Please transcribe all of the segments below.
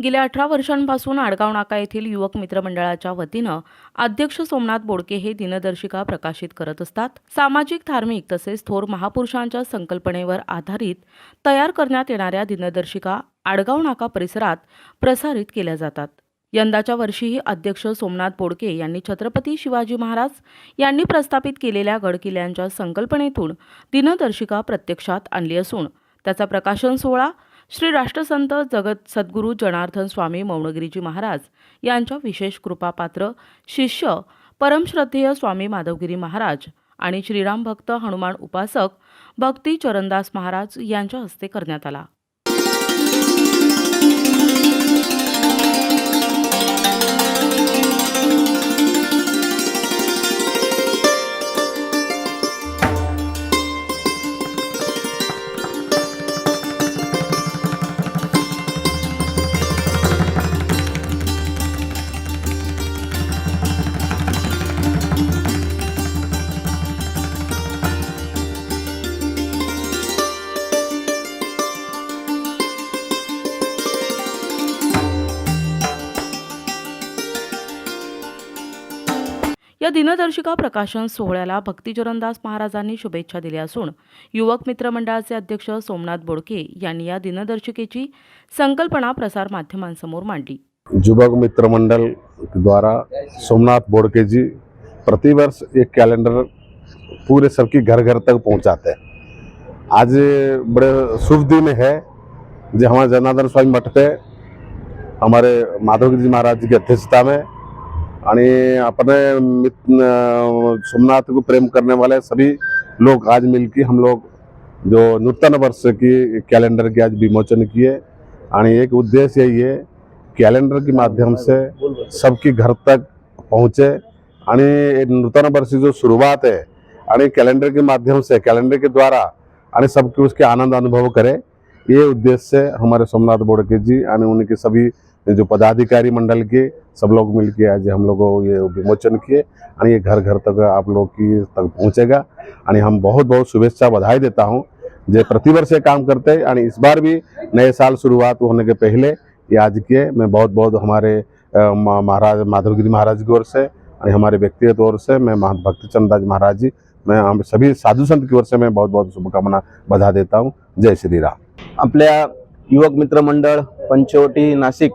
गेल्या अठरा वर्षांपासून आडगाव नाका येथील युवक मित्रमंडळाच्या वतीनं अध्यक्ष सोमनाथ बोडके हे दिनदर्शिका प्रकाशित करत असतात. सामाजिक धार्मिक तसेच थोर महापुरुषांच्या संकल्पनेवर आधारित तयार करण्यात येणाऱ्या दिनदर्शिका आडगाव नाका परिसरात प्रसारित केल्या जातात. यंदाच्या वर्षीही अध्यक्ष सोमनाथ बोडके यांनी छत्रपती शिवाजी महाराज यांनी प्रस्थापित केलेल्या गडकिल्ल्यांच्या संकल्पनेतून दिनदर्शिका प्रत्यक्षात आणली असून त्याचा प्रकाशन सोहळा श्री राष्ट्रसंत जगत सद्गुरू जनार्दन स्वामी मौनगिरीजी महाराज यांच्या विशेष कृपापात्र शिष्य परमश्रद्धेय स्वामी माधवगिरी महाराज आणि श्रीराम भक्त हनुमान उपासक भक्ती चरणदास महाराज यांच्या हस्ते करण्यात आला. या दिनदर्शिका प्रकाशन सोहळ्याला भक्तिचरणदास महाराजांनी शुभेच्छा दिल्या असून युवक मित्र मंडळाचे अध्यक्ष सोमनाथ बोडके यांनी या दिनदर्शिकेची संकल्पना प्रसार माध्यमांसमोर मांडली. युवक मित्रमंडल द्वारा सोमनाथ बोड़के जी प्रतिवर्ष एक कैलेंडर पूरे सबकी घर घर तक पहुंचाते हैं। आज बड़े शुभ दिन है जो हमारे जनार्दन स्वामी मठ पे हमारे माधवगिरी जी महाराज जी की अध्यक्षता में आणि अपने मित- सोमनाथ को प्रेम करने वाले सभी लोग आज मिलकर हम लोग जो नूतन वर्ष की कैलेंडर की आज विमोचन किए। आणि एक उद्देश्य यही है कैलेंडर के माध्यम से सबकी घर तक पहुँचे। आणि नूतन वर्ष की जो शुरुआत है आणि कैलेंडर के माध्यम से कैलेंडर के द्वारा आणि सबके उसके आनंद अनुभव करे ये उद्देश्य से हमारे सोमनाथ बोड़के जी आणि उनके सभी जो पदाधिकारी मंडल के सब लोग मिलके आज हम लोगों ये विमोचन किए आणि ये घर घर तक आप लोग की तक पहुँचेगा। आणि हम बहुत बहुत शुभेच्छा बधाई देता हूँ जो प्रतिवर्ष ये काम करते हैं। इस बार भी नए साल शुरुआत होने के पहले ये आज किए मैं बहुत बहुत हमारे महाराज, माधवगिरी महाराज की ओर से और हमारे व्यक्तिगत ओर से मैं महा- भक्ति चंदाज महाराज जी, मैं हम सभी साधु संत की ओर से मैं बहुत बहुत शुभकामना बधा देता हूँ। जय श्री राम। आपल्या युवक मित्र मंडळ पंचवटी नाशिक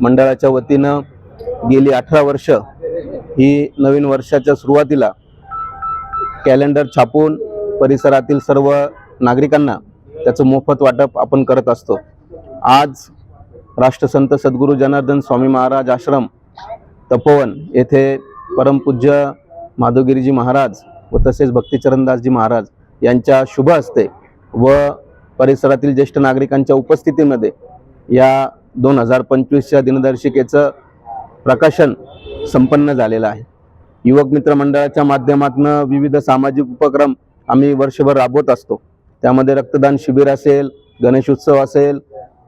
मंडळाच्या वतीनं गेली अठरा वर्ष ही नवीन वर्षाच्या सुरुवातीला कॅलेंडर छापून परिसरातील सर्व नागरिकांना त्याचं मोफत वाटप आपण करत असतो. आज राष्ट्रसंत सद्गुरू जनार्दन स्वामी महाराज आश्रम तपोवन येथे परमपूज्य माधोगिरीजी महाराज व तसेच भक्तिचरणदासजी महाराज यांच्या शुभ हस्ते व परिसरातील ज्येष्ठ नागरिकांच्या उपस्थितीमध्ये या दोन हजार पंचवीसच्या दिनदर्शिकेचं प्रकाशन संपन्न झालेलं आहे. युवक मित्र मंडळाच्या माध्यमातून विविध सामाजिक उपक्रम आम्ही वर्षभर राबवत असतो. त्यामध्ये रक्तदान शिबिर असेल गणेश उत्सव असेल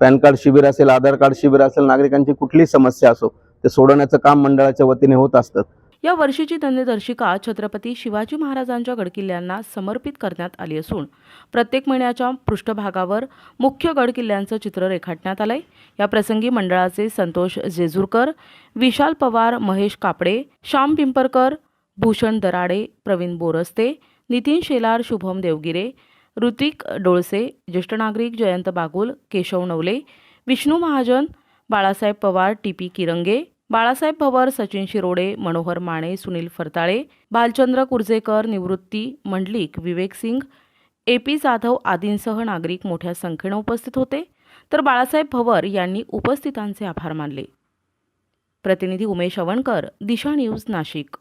पॅन कार्ड शिबिर असेल आधार कार्ड शिबिर असेल नागरिकांची कुठलीही समस्या असो ते सोडवण्याचं काम मंडळाच्या वतीने होत असतं. या वर्षीची दिनदर्शिका छत्रपती शिवाजी महाराजांच्या गडकिल्ल्यांना समर्पित करण्यात आली असून प्रत्येक महिन्याच्या पृष्ठभागावर मुख्य गडकिल्ल्यांचं चित्र रेखाटण्यात आलंय. या प्रसंगी मंडळाचे संतोष जेजूरकर विशाल पवार महेश कापडे श्याम पिंपरकर भूषण दराडे प्रवीण बोरस्ते नितीन शेलार शुभम देवगिरे ऋतिक डोळसे ज्येष्ठ नागरिक Jayant Bagul Keshav Navale Vishnu Mahajan Balasaheb Pawar T P Kirange Balasaheb Bhavar Sachin Shirode Manohar Mane Sunil Fartale Bhalchandra Kurjekar Nivrutti Mandlik Vivek Singh A P Jadhav आदींसह नागरिक मोठ्या संख्येनं उपस्थित होते. तर बाळासाहेब भवर यांनी उपस्थितांचे आभार मानले. प्रतिनिधी उमेश अवणकर दिशा न्यूज नाशिक.